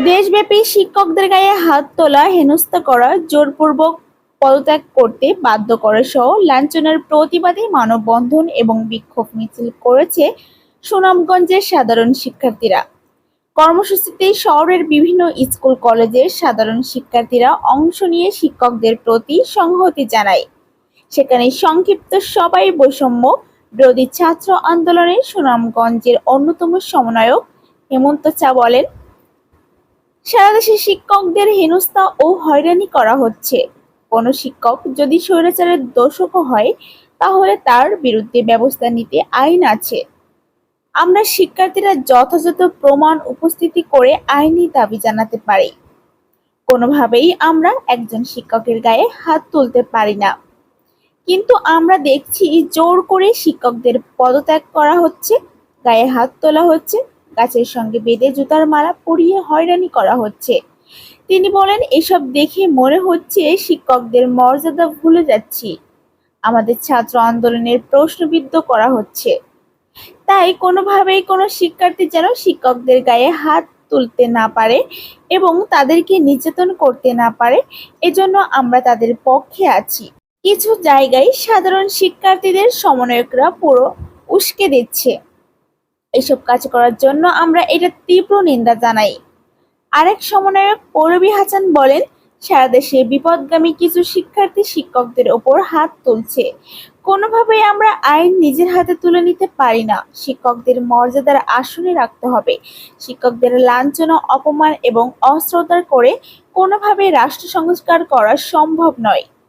দেশব্যাপী শিক্ষকদের গায়ে হাত তোলা, হেনস্থা করা, জোরপূর্বক পদত্যাগ করতে বাধ্য করা সহ লাঞ্ছনার প্রতিবাদে মানববন্ধন এবং বিক্ষোভ মিছিল করেছে সুনামগঞ্জের সাধারণ শিক্ষার্থীরা। কর্মসূচিতে শহরের বিভিন্ন স্কুল, কলেজের সাধারণ শিক্ষার্থীরা অংশ নিয়ে শিক্ষকদের প্রতি সংহতি জানায়। সেখানে সংক্ষিপ্ত সবাই বৈষম্য বিরোধী ছাত্র আন্দোলনের সুনামগঞ্জের অন্যতম সমন্বয়ক হেমন্ত চা বলেন সারা দেশে শিক্ষকদের হেনস্থা ও হয়রানি করা হচ্ছে। কোনো শিক্ষক যদি স্বৈরাচারের দোষক হয়, তাহলে তার বিরুদ্ধে ব্যবস্থা নিতে আইন আছে। আমরা শিক্ষার্থীরা যথাযথ প্রমাণ উপস্থিতি করে আইনি দাবি জানাতে পারি। কোনোভাবেই আমরা একজন শিক্ষকের গায়ে হাত তুলতে পারি না। কিন্তু আমরা দেখছি জোর করে শিক্ষকদের পদত্যাগ করা হচ্ছে, গায়ে হাত তোলা হচ্ছে গাছের সঙ্গে বেঁধে জুতার মালা পরিয়ে হয়রানি করা হচ্ছে। তিনি বলেন, এসব দেখে মনে হচ্ছে শিক্ষকদের মর্যাদা ভুলে যাচ্ছি। আমাদের ছাত্র আন্দোলনের প্রশ্নবিদ্ধ করা হচ্ছে। তাই কোনোভাবেই কোনো শিক্ষার্থী যেন শিক্ষকদের গায়ে হাত তুলতে না পারে এবং তাদেরকে নির্যাতন করতে না পারে, এজন্য আমরা তাদের পক্ষে আছি। কিছু জায়গায় সাধারণ শিক্ষার্থীদের সমন্বয়করা পুরো উস্কে দিচ্ছে। এসব কাজ করার জন্য আমরা এটা তীব্র নিন্দা জানাই। আরেক সমন্বয়ক পৌরবী হাসান বলেন, সারা দেশে বিপদগামী কিছু শিক্ষার্থী শিক্ষকদের ওপর হাত তুলছে। কোনোভাবেই আমরা আইন নিজের হাতে তুলে নিতে পারি না। শিক্ষকদের মর্যাদার আসনে রাখতে হবে। শিক্ষকদের লাঞ্ছনা, অপমান এবং অশ্রদ্ধার করে কোনোভাবেই রাষ্ট্র সংস্কার করা সম্ভব নয়।